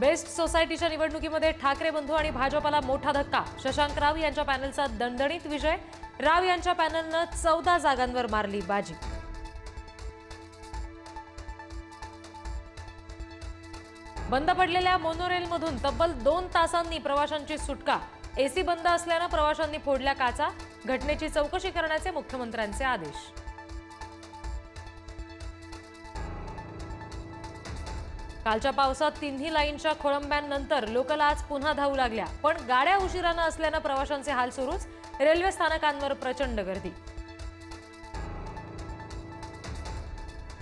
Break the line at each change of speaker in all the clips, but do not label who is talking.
Best सोसायटीच्या निवडणुकीमध्ये ठाकरे बंधू आणि भाजपाला मोठा धक्का. शशांक राव यांच्या पॅनलचा दणदणीत विजय. राव यांच्या पॅनलनं चौदा जागांवर मारली बाजी. बंद पडलेल्या मोनोरेलमधून तब्बल दोन तासांनी प्रवाशांची सुटका. एसी बंद असल्यानं प्रवाशांनी फोडल्या काचा. घटनेची चौकशी करण्याचे मुख्यमंत्र्यांचे आदेश. कालच्या पावसात तिन्ही लाईनच्या खोळंब्यांनंतर लोकल आज पुन्हा धावू लागल्या. पण गाड्या उशिरानं असल्यानं प्रवाशांचे हाल सुरूच. रेल्वे स्थानकांवर प्रचंड गर्दी.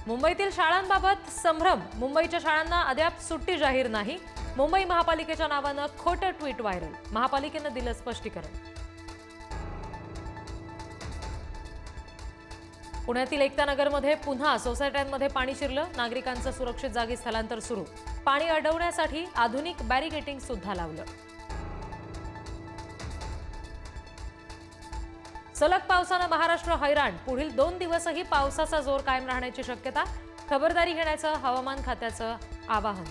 मुंबईतील शाळांबाबत संभ्रम. मुंबईच्या शाळांना अद्याप सुट्टी जाहीर नाही. मुंबई महापालिकेच्या नावानं खोटं ट्विट व्हायरल. महापालिकेनं दिलं स्पष्टीकरण. पुण्यातील एकतानगरमध्ये पुन्हा सोसायट्यांमध्ये पाणी शिरलं. नागरिकांचं सुरक्षित जागी स्थलांतर सुरू. पाणी अडवण्यासाठी आधुनिक बॅरिगेटिंग सुद्धा लावलं. सलग पावसानं महाराष्ट्र हैराण. पुढील दोन दिवसही पावसाचा जोर कायम राहण्याची शक्यता. खबरदारी घेण्याचं हवामान खात्याचं आवाहन.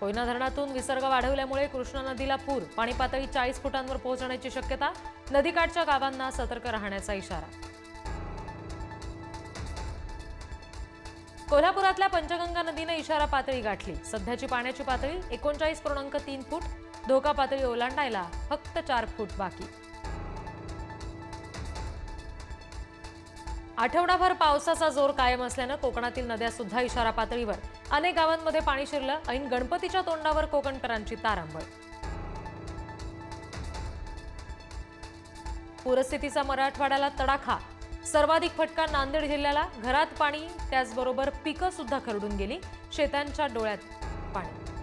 कोयना धरणातून विसर्ग वाढवल्यामुळे कृष्णा नदीला पूर पाणी पातळी चाळीस फुटांवर पोहोचण्याची शक्यता नदीकाठच्या गावांना सतर्क राहण्याचा इशारा. कोल्हापुरातल्या पंचगंगा नदीनं इशारा पातळी गाठली. सध्याची पाण्याची पातळी एकोणचाळीस पूर्णांक तीन फूट धोका पातळी ओलांडायला फक्त चार फूट बाकी. आठवडाभर पावसाचा जोर कायम असल्यानं कोकणातील नद्या सुद्धा इशारा पातळीवर. अनेक गावांमध्ये पाणी शिरलं ऐन गणपतीच्या तोंडावर कोकणकरांची तारांबळ. पूरस्थितीचा मराठवाड्याला तडाखा. सर्वाधिक फटका नांदेड जिल्ह्याला. घरात पाणी त्याचबरोबर पिकं सुद्धा खरडून गेली. शेतांच्या डोळ्यात पाणी.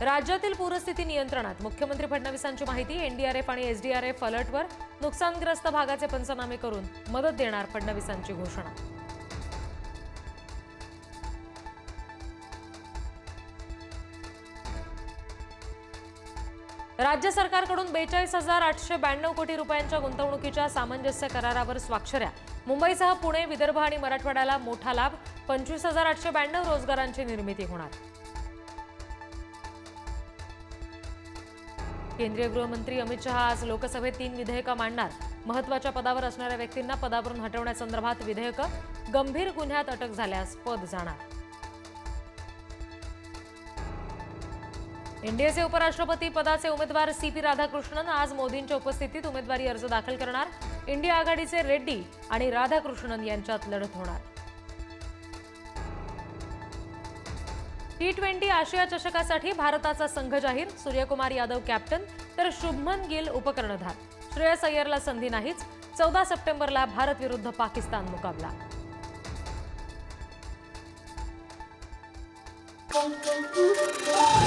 राज्यातील पूरस्थिती नियंत्रणात. मुख्यमंत्री फडणवीसांची माहिती एनडीआरएफ आणि एसडीआरएफ अलर्टवर नुकसानग्रस्त भागाचे पंचनामे करून मदत देणार फडणवीसांची घोषणा. राज्य सरकारकडून बेचाळीस हजार आठशे ब्याण्णव कोटी रुपयांच्या गुंतवणुकीच्या सामंजस्य करारावर स्वाक्षऱ्या. मुंबईसह पुणे विदर्भ आणि मराठवाड्याला मोठा लाभ पंचवीस हजार आठशे ब्याण्णव रोजगारांची निर्मिती होणार. केंद्रीय गृहमंत्री अमित शहा आज लोकसभेत तीन विधेयकं मांडणार. महत्त्वाच्या पदावर असणाऱ्या व्यक्तींना पदावरून हटवण्यासंदर्भात विधेयकं गंभीर गुन्ह्यात अटक झाल्यास पद जाणार. एनडीएचे उपराष्ट्रपती पदाचे उमेदवार सी पी राधाकृष्णन आज मोदींच्या उपस्थितीत उमेदवारी अर्ज दाखल करणार. इंडिया आघाडीचे रेड्डी आणि राधाकृष्णन यांच्यात लढत होणार. टी ट्वेंटी आशिया चषकासाठी भारताचा संघ जाहीर. सूर्यकुमार यादव कॅप्टन तर शुभमन गिल उपकर्णधार. श्रेयस अय्यरला संधी नाहीच. चौदा सप्टेंबरला भारत विरुद्ध पाकिस्तान मुकाबला.
Thank you.